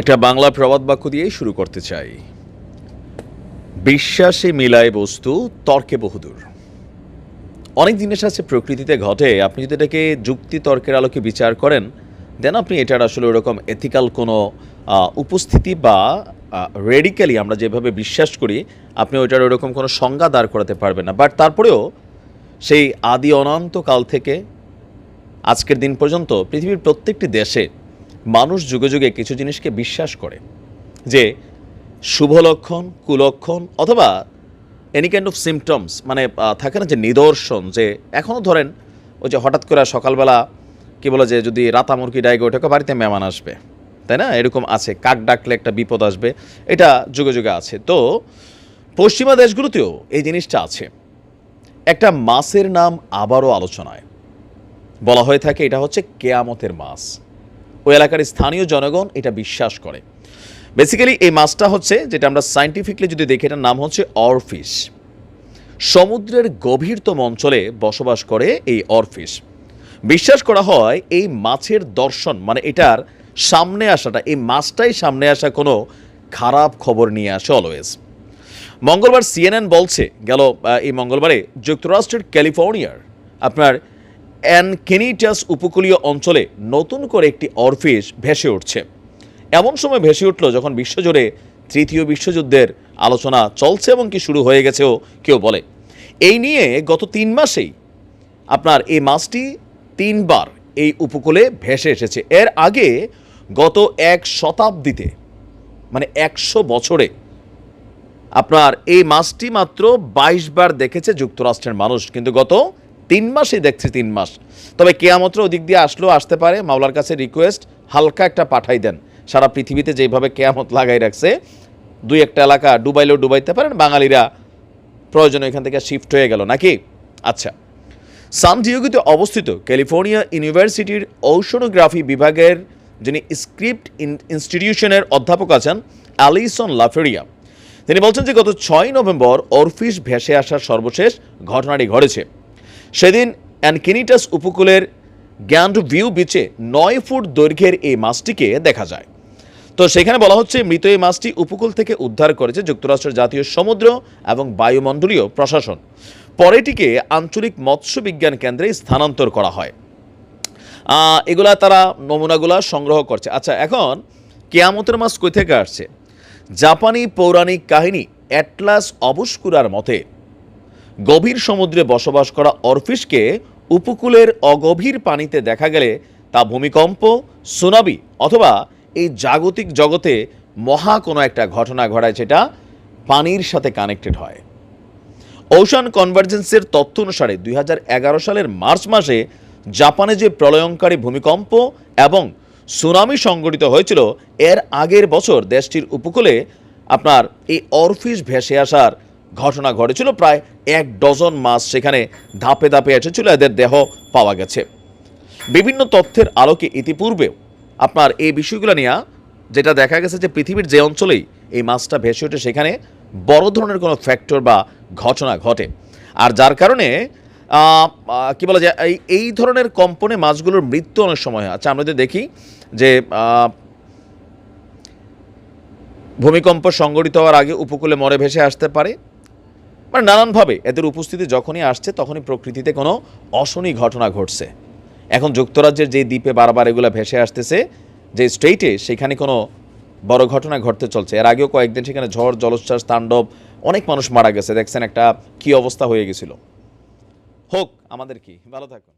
একটা বাংলা প্রবাদ বাক্য দিয়েই শুরু করতে চাই। বিশ্বাসে মিলায় বস্তু, তর্কে বহুদূর। অনেক জিনিস আছে প্রকৃতিতে ঘটে। আপনি যদি এটাকে যুক্তি তর্কের আলোকে বিচার করেন, দেন আপনি এটার আসলে ওরকম এথিক্যাল কোনো উপস্থিতি বা রেডিক্যালি আমরা যেভাবে বিশ্বাস করি, আপনি ওইটার ওরকম কোনো সংজ্ঞা দাঁড় করাতে পারবেন না। বাট তারপরেও সেই আদি অনন্তকাল থেকে আজকের দিন পর্যন্ত পৃথিবীর প্রত্যেকটি দেশে মানুষ যুগে যুগে কিছু জিনিসকে বিশ্বাস করে। যে শুভ লক্ষণ, কুলক্ষণ অথবা এনি কাইন্ড অফ সিমটমস মানে থাকে না যে নিদর্শন, যে এখনও ধরেন ওই যে হঠাৎ করে সকালবেলা কি বলে যে যদি রাতা মুরগি ডাইগে ওটাকে বাড়িতে মেহমান আসবে। তাই না? এরকম আছে, কাক ডাকলে একটা বিপদ আসবে, এটা যুগে যুগে আছে। তো পশ্চিমা দেশগুলোতেও এই জিনিসটা আছে। একটা মাসের নাম আবারও আলোচনায়। বলা হয়ে থাকে এটা হচ্ছে কেয়ামতের মাস। ওই এলাকার স্থানীয় জনগণ এটা বিশ্বাস করে। বেসিক্যালি এই মাছটা হচ্ছে, যেটা আমরা সাইন্টিফিকলি যদি দেখি, এটার নাম হচ্ছে অরফিশ সমুদ্রের গভীরতম অঞ্চলে বসবাস করে এই অরফিশ বিশ্বাস করা হয় এই মাছের দর্শন মানে এটার সামনে আসাটা, এই মাছটাই সামনে আসা কোনো খারাপ খবর নিয়ে আসে অলওয়েজ মঙ্গলবার সিএনএন বলছে, গেল এই মঙ্গলবারে যুক্তরাষ্ট্রের ক্যালিফোর্নিয়ার, আপনার অ্যানকেনিটাস উপকূলীয় অঞ্চলে নতুন করে একটি অরফিশ ভেসে উঠছে। এমন সময় ভেসে উঠল যখন বিশ্বজুড়ে তৃতীয় বিশ্বযুদ্ধের আলোচনা চলছে এবং কি শুরু হয়ে গেছেও কেউ বলে। এই নিয়ে গত তিন মাসেই আপনার এই মাছটি তিনবার এই উপকূলে ভেসে এসেছে। এর আগে গত এক শতাব্দীতে মানে একশো বছরে আপনার এই মাসটি মাত্র বাইশ বার দেখেছে যুক্তরাষ্ট্রের মানুষ। কিন্তু গত তিন মাসই দেখছে তিন মাস। তবে কেয়ামত্র ওদিক দিয়ে আসলেও আসতে পারে। মাওলার কাছে রিকোয়েস্ট হালকা একটা পাঠাই দেন। সারা পৃথিবীতে যেভাবে কেয়ামত লাগাই রাখছে, দুই একটা এলাকা ডুবাইলেও ডুবাইতে পারেন, বাঙালিরা প্রয়োজনে এখান থেকে শিফট হয়ে গেল নাকি? আচ্ছা। সান ডিয়েগোতে অবস্থিত ক্যালিফোর্নিয়া ইউনিভার্সিটির ওশনোগ্রাফি বিভাগের যিনি স্ক্রিপ্ট ইনস্টিটিউশনের অধ্যাপক আছেন, অ্যালিসন লাফেরিয়া। তিনি বলছেন যে গত ছয় নভেম্বর অরফিস ভেসে আসার সর্বশেষ ঘটনাটি ঘটেছে। সেদিন অ্যানকিনিটাস উপকূলের গ্যান্ড ভিউ বিচে নয় ফুট দৈর্ঘ্যের এই মাছটিকে দেখা যায়। তো সেখানে বলা হচ্ছে মৃত এই মাছটি উপকূল থেকে উদ্ধার করেছে যুক্তরাষ্ট্রের জাতীয় সমুদ্র এবং বায়ুমণ্ডলীয় প্রশাসন। পরে এটিকে আঞ্চলিক মৎস্য বিজ্ঞান কেন্দ্রে স্থানান্তর করা হয়। এগুলা তারা নমুনাগুলা সংগ্রহ করছে। আচ্ছা এখন কেয়ামতের মাছ কই থেকে আসছে? জাপানি পৌরাণিক কাহিনী অ্যাটলাস অবস্কুরার মতে গভীর সমুদ্রে বসবাস করা অরফিসকে উপকূলের অগভীর পানিতে দেখা গেলে তা ভূমিকম্প, সুনামি অথবা এই জাগতিক জগতে মহা কোনো একটা ঘটনা ঘটায় যেটা পানির সাথে কানেক্টেড হয়। ওশান কনভার্জেন্সের তথ্য অনুসারে দুই হাজার এগারো সালের মার্চ মাসে জাপানে যে প্রলয়ঙ্কারী ভূমিকম্প এবং সুনামি সংঘটিত হয়েছিল, এর আগের বছর দেশটির উপকূলে আপনার এই অরফিস ভেসে আসার ঘটনা ঘটেছিল প্রায় এক ডজন মাছ সেখানে ধাপে ধাপে এসেছিল, এদের দেহ পাওয়া গেছে। বিভিন্ন তথ্যের আলোকে ইতিপূর্বেও আপনার এই বিষয়গুলো নিয়ে যেটা দেখা গেছে যে পৃথিবীর যে অঞ্চলেই এই মাছটা ভেসে ওঠে, সেখানে বড় ধরনের কোনো ফ্যাক্টর বা ঘটনা ঘটে। আর যার কারণে কি বলা যায় এই এই ধরনের কম্পনে মাছগুলোর মৃত্যু অনেক সময় হয়। আচ্ছা আমরা যদি দেখি যে ভূমিকম্প সংঘটিত হওয়ার আগে উপকূলে মরে ভেসে আসতে পারে মানে নানানভাবে। এদের উপস্থিতি যখনই আসছে, তখনই প্রকৃতিতে কোনো অশনি ঘটনা ঘটছে। এখন যুক্তরাজ্যের যে দ্বীপে বারবার এগুলো ভেসে আসতেছে, যে স্টেটে সেখানে কোনো বড় ঘটনা ঘটতে চলছে। এর আগেও কয়েকদিন সেখানে ঝড়, জলোচ্ছ্বাস, তাণ্ডব, অনেক মানুষ মারা গেছে। দেখছেন একটা কি অবস্থা হয়ে গেছিল। হোক, আমাদের কি? ভালো থাকুন।